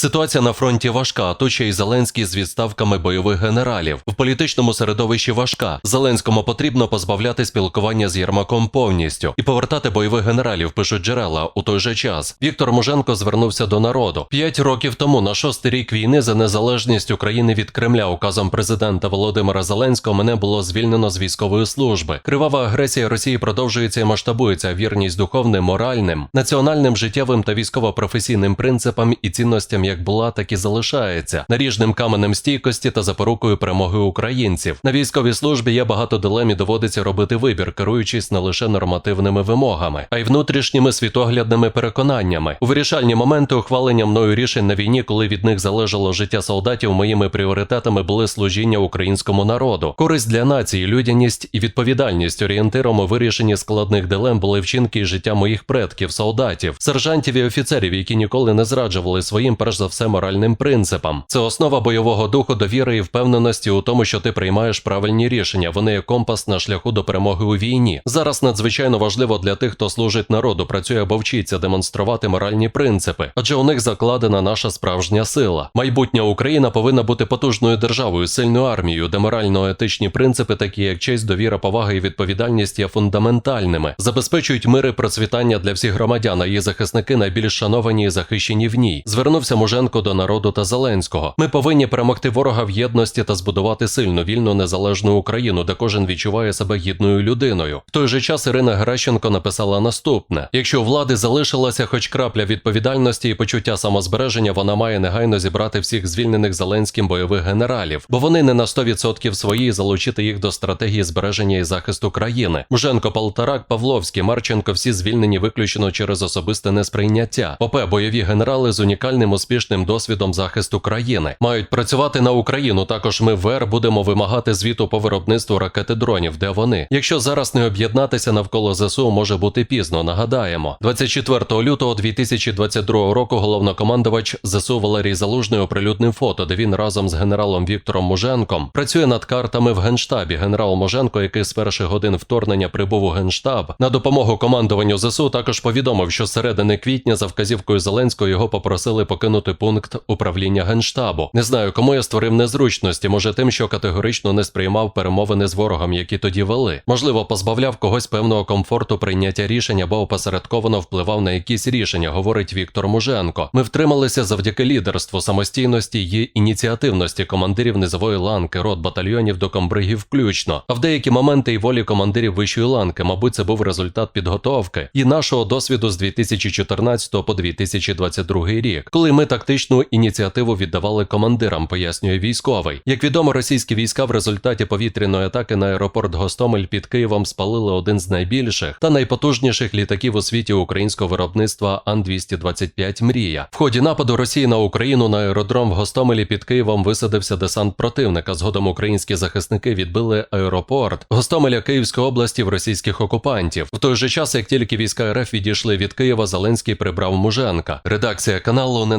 Ситуація на фронті важка, тут ще й Зеленський з відставками бойових генералів. В політичному середовищі важка. Зеленському потрібно позбавляти спілкування з Єрмаком повністю і повертати бойових генералів, пишуть джерела. У той же час Віктор Муженко звернувся до народу. П'ять років тому, на шостий рік війни за незалежність України від Кремля, указом президента Володимира Зеленського, мене було звільнено з військової служби. Кривава агресія Росії продовжується і масштабується. Вірність духовним, моральним, національним, життєвим та військово-професійним принципам і цінностям як була, так і залишається наріжним каменем стійкості та запорукою перемоги українців. На військовій службі є багато дилем і доводиться робити вибір, керуючись не лише нормативними вимогами, а й внутрішніми світоглядними переконаннями. У вирішальні моменти ухвалення мною рішень на війні, коли від них залежало життя солдатів, моїми пріоритетами були служіння українському народу, користь для нації, людяність і відповідальність орієнтиром у вирішенні складних дилем були вчинки і життя моїх предків, солдатів, сержантів і офіцерів, які ніколи не зраджували своїм перш за все моральним принципам. Це основа бойового духу, довіри і впевненості у тому, що ти приймаєш правильні рішення. Вони є компас на шляху до перемоги у війні. Зараз надзвичайно важливо для тих, хто служить народу, працює або вчиться демонструвати моральні принципи, адже у них закладена наша справжня сила. Майбутня Україна повинна бути потужною державою, сильною армією, де морально-етичні принципи, такі як честь, довіра, повага і відповідальність, є фундаментальними, забезпечують мир і процвітання для всіх громадян. а Її захисники найбільш шановані і захищені в ній. Звернувся Муженко до народу та Зеленського. Ми повинні перемогти ворога в єдності та збудувати сильну, вільну, незалежну Україну, де кожен відчуває себе гідною людиною. В той же час Ірина Геращенко написала наступне: якщо у влади залишилася хоч крапля відповідальності і почуття самозбереження, вона має негайно зібрати всіх звільнених Зеленським бойових генералів, бо вони не на 100% свої і залучити їх до стратегії збереження і захисту країни. Муженко, Полтарак, Павловський, Марченко всі звільнені виключено через особисте несприйняття. ОП бойові генерали з унікальним успішним досвідом захисту країни мають працювати на Україну. Також ми ВР будемо вимагати звіту по виробництву ракети дронів. Де вони? Якщо зараз не об'єднатися навколо ЗСУ, може бути пізно. Нагадаємо, 24 лютого 2022 року головнокомандувач ЗСУ Валерій Залужний оприлюднив фото, де він разом з генералом Віктором Муженком працює над картами в генштабі. Генерал Муженко, який з перших годин вторгнення прибув у генштаб, на допомогу командуванню ЗСУ також повідомив, що з середини квітня за вказівкою Зеленського його попросили покинути пункт управління генштабу. Не знаю, кому я створив незручності. Може, тим, що категорично не сприймав перемовини з ворогом, які тоді вели. Можливо, позбавляв когось певного комфорту прийняття рішень або опосередковано впливав на якісь рішення, говорить Віктор Муженко. Ми втрималися завдяки лідерству, самостійності і ініціативності командирів низової ланки, рот батальйонів до комбригів включно. А в деякі моменти і волі командирів вищої ланки, мабуть, це був результат підготовки і нашого досвіду з 2014 по 2022 рік, коли ми тактичну ініціативу віддавали командирам, пояснює військовий. Як відомо, російські війська в результаті повітряної атаки на аеропорт Гостомель під Києвом спалили один з найбільших та найпотужніших літаків у світі українського виробництва Ан-225 Мрія. В ході нападу Росії на Україну на аеродром в Гостомелі під Києвом висадився десант противника. Згодом українські захисники відбили аеропорт Гостомеля Київської області в російських окупантів. В той же час, як тільки війська РФ відійшли від Києва, Зеленський прибрав Муженка. Редакція каналу не